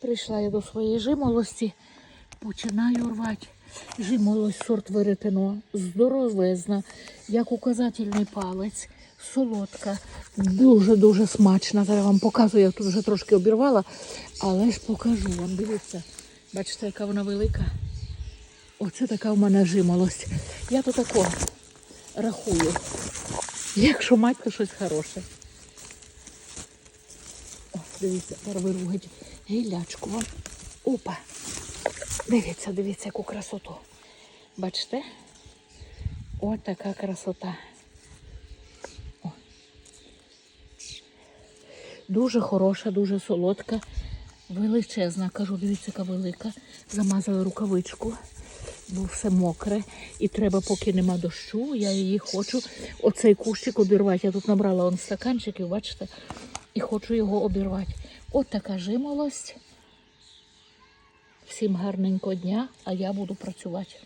Прийшла я до своєї жимолості, починаю рвати. Жимолость сорт веретено, здоровезна, як указательний палець, солодка, дуже-дуже смачна. Зараз вам показую, я тут вже трошки обірвала, але ж покажу вам. Дивіться, бачите, яка вона велика. Оце така в мене жимолость. Я то тако рахую. Якщо мать, то щось хороше. Дивіться, вирву геть гілячку вам. Опа. Дивіться, дивіться, яку красоту. Бачите? Ось така красота. О. Дуже хороша, дуже солодка, величезна. Кажу, дивіться, яка велика. Замазала рукавичку, бо все мокре. І треба, поки нема дощу, я її хочу. Оцей кущик обірвати. Я тут набрала он стаканчиків, бачите, і хочу його обірвати. От така жимолость. Всім гарненького дня, а я буду працювати.